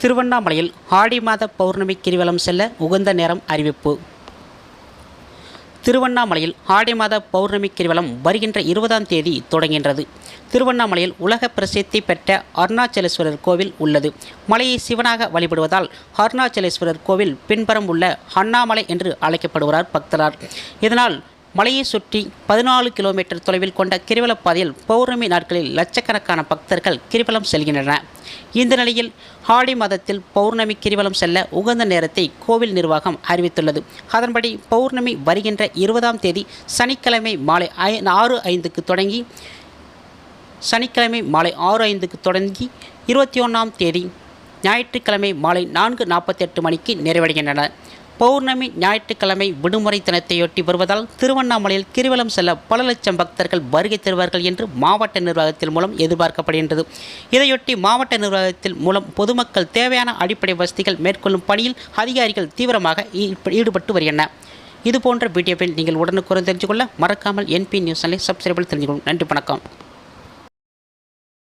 திருவண்ணாமலையில் ஆடி மாத பௌர்ணமி கிரிவலம் செல்ல உகந்த நேரம் அறிவிப்பு. திருவண்ணாமலையில் ஆடி மாத பௌர்ணமி கிரிவலம் வருகின்ற இருபதாம் தேதி தொடங்குகின்றது. திருவண்ணாமலையில் உலக பிரசித்தி பெற்ற அருணாச்சலேஸ்வரர் கோவில் உள்ளது. மலையை சிவனாக வழிபடுவதால் அருணாச்சலேஸ்வரர் கோவில் பின்புறம் உள்ள அண்ணாமலை என்று அழைக்கப்படுகிறார் பக்தரார் இதனால் மலையை சுற்றி பதினாலு கிலோமீட்டர் தொலைவில் கொண்ட கிரிவலப் பாதையில் பௌர்ணமி நாட்களில் லட்சக்கணக்கான பக்தர்கள் கிரிவலம் செல்கின்றனர். இந்த நிலையில் ஆடி மாதத்தில் பௌர்ணமி கிரிவலம் செல்ல உகந்த நேரத்தை கோவில் நிர்வாகம் அறிவித்துள்ளது. அதன்படி பௌர்ணமி வருகின்ற இருபதாம் தேதி சனிக்கிழமை மாலை ஆறு ஐந்துக்கு தொடங்கி சனிக்கிழமை மாலை ஆறு ஐந்துக்கு தொடங்கி இருபத்தி ஒன்றாம் தேதி ஞாயிற்றுக்கிழமை மாலை நான்கு நாற்பத்தெட்டு மணிக்கு நிறைவடைகின்றன. பௌர்ணமி ஞாயிற்றுக்கிழமை விடுமுறை தினத்தையொட்டி வருவதால் திருவண்ணாமலையில் கிரிவலம் செல்ல பல லட்சம் பக்தர்கள் வருகை தருவார்கள் என்று மாவட்ட நிர்வாகத்தின் மூலம் எதிர்பார்க்கப்படுகின்றது. இதையொட்டி மாவட்ட நிர்வாகத்தில் மூலம் பொதுமக்கள் தேவையான அடிப்படை வசதிகள் மேற்கொள்ளும் பணியில் அதிகாரிகள் தீவிரமாக ஈடுபட்டு வருகின்றன இதுபோன்ற வீடியோவில் நீங்கள் உடனுக்குடன் தெரிஞ்சு கொள்ள மறக்காமல் என்பி நியூஸ் சப்ஸ்கிரைபில் தெரிஞ்சுக்கொள்ளும் நன்றி வணக்கம்.